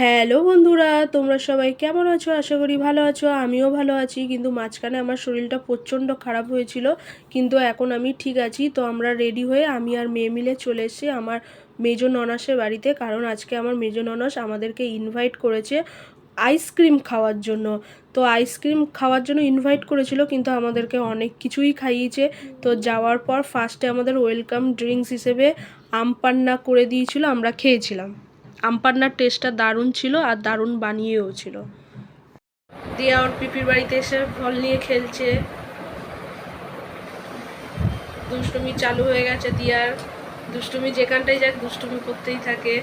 Hello বন্ধুরা, তোমরা সবাই কেমন আছো? আশা করি ভালো আছো, আমিও ভালো আছি। কিন্তু মাঝখানে আমার শরীরটা প্রচণ্ড খারাপ হয়েছিল, কিন্তু এখন আমি ঠিক আছি। তো আমরা রেডি হয়ে আমি আর মেয়ে মিলে চলে এসেছি আমার মেজো ননাসের বাড়িতে, কারণ আজকে আমার মেজো ননাস আমাদেরকে ইনভাইট করেছে আইসক্রিম খাওয়ার জন্য। তো আইসক্রিম খাওয়ার জন্য ইনভাইট করেছিল, কিন্তু আমাদেরকে অনেক কিছুই খাইয়েছে। তো যাওয়ার পর ফার্স্টে আমাদের ওয়েলকাম ড্রিঙ্কস হিসেবে আমপান্না করে দিয়েছিল, আমরা খেয়েছিলাম। আমপান্নার টেস্টটা দারুণ ছিল আর দারুণ বানিয়েও ছিল। দিয়া ওর পিপির বাড়িতে এসে ফল নিয়ে খেলছে। দুষ্টুমি চালু হয়ে গেছে দিয়ার। দুষ্টুমি যেখানটাই যাক, দুষ্টুমি করতেই থাকে।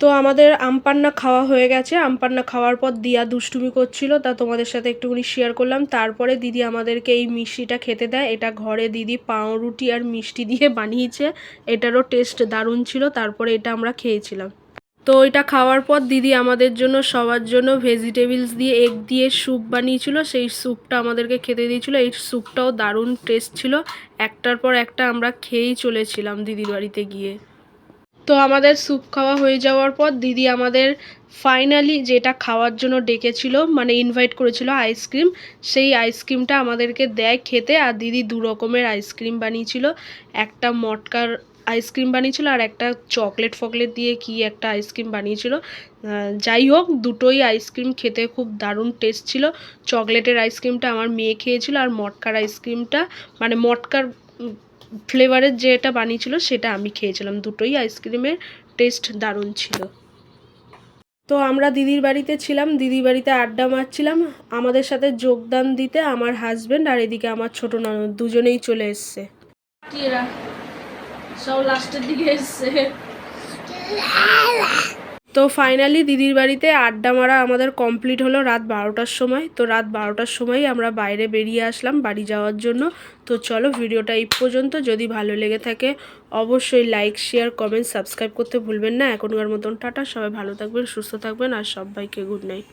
তো আমাদের আমপান্না খাওয়া হয়ে গেছে। আমপান্না খাওয়ার পর দিয়া দুষ্টুমি করছিল, তা তোমাদের সাথে একটুখানি শেয়ার করলাম। তারপরে দিদি আমাদেরকে এই মিষ্টিটা খেতে দেয়। এটা ঘরে দিদি পাউরুটি আর মিষ্টি দিয়ে বানিয়েছে। এটারও টেস্ট দারুণ ছিল। তারপরে এটা আমরা খেয়েছিলাম। তো এটা খাওয়ার পর দিদি আমাদের জন্য, সবার জন্য ভেজিটেবলস দিয়ে এগ দিয়ে স্যুপ বানিয়েছিল। সেই স্যুপটা আমাদেরকে খেতে দিয়েছিল। এই স্যুপটাও দারুণ টেস্ট ছিল। একটার পর একটা আমরা খেয়েই চলেছিলাম দিদির বাড়িতে গিয়ে। তো আমাদের স্যুপ খাওয়া হয়ে যাওয়ার পর দিদি আমাদের ফাইনালি যেটা খাওয়ার জন্য ডেকেছিল মানে ইনভাইট করেছিল আইসক্রিম সেই আইসক্রিমটা আমাদেরকে দেয় খেতে আর দিদি দু রকমের আইসক্রিম বানিয়েছিল। একটা মটকার আইসক্রিম বানিয়েছিল আর একটা চকলেট ফকলেট দিয়ে কি একটা আইসক্রিম বানিয়েছিল। যাই হোক, দুটোই আইসক্রিম খেতে খুব দারুণ টেস্ট ছিল। চকলেটের আইসক্রিমটা আমার মেয়ে খেয়েছিল আর মটকার আইসক্রিমটা মানে মটকার ফ্লেভারের যেটা বানিয়েছিল সেটা আমি খেয়েছিলাম। দুটোই আইসক্রিমের টেস্ট দারুণ ছিল। তো আমরা দিদির বাড়িতে ছিলাম দিদির বাড়িতে আড্ডা মারছিলাম। আমাদের সাথে যোগদান দিতে আমার হাজব্যান্ড আর এদিকে আমার ছোট ননদ দুজনেই চলে এসছে। সব লাস্টের দিকে এসছে। তো ফাইনালি দিদির বাড়িতে আড্ডা মারা আমাদের কমপ্লিট হলো রাত বারোটার সময়। তো রাত বারোটার সময় আমরা বাইরে বেরিয়ে আসলাম বাড়ি যাওয়ার জন্য। তো চলো ভিডিওটা এই পর্যন্ত। যদি ভালো লেগে থাকে অবশ্যই লাইক শেয়ার কমেন্ট সাবস্ক্রাইব করতে ভুলবেন না। এখনকার মতন টাটা। সবাই ভালো থাকবেন, সুস্থ থাকবেন আর সবাইকে গুড নাইট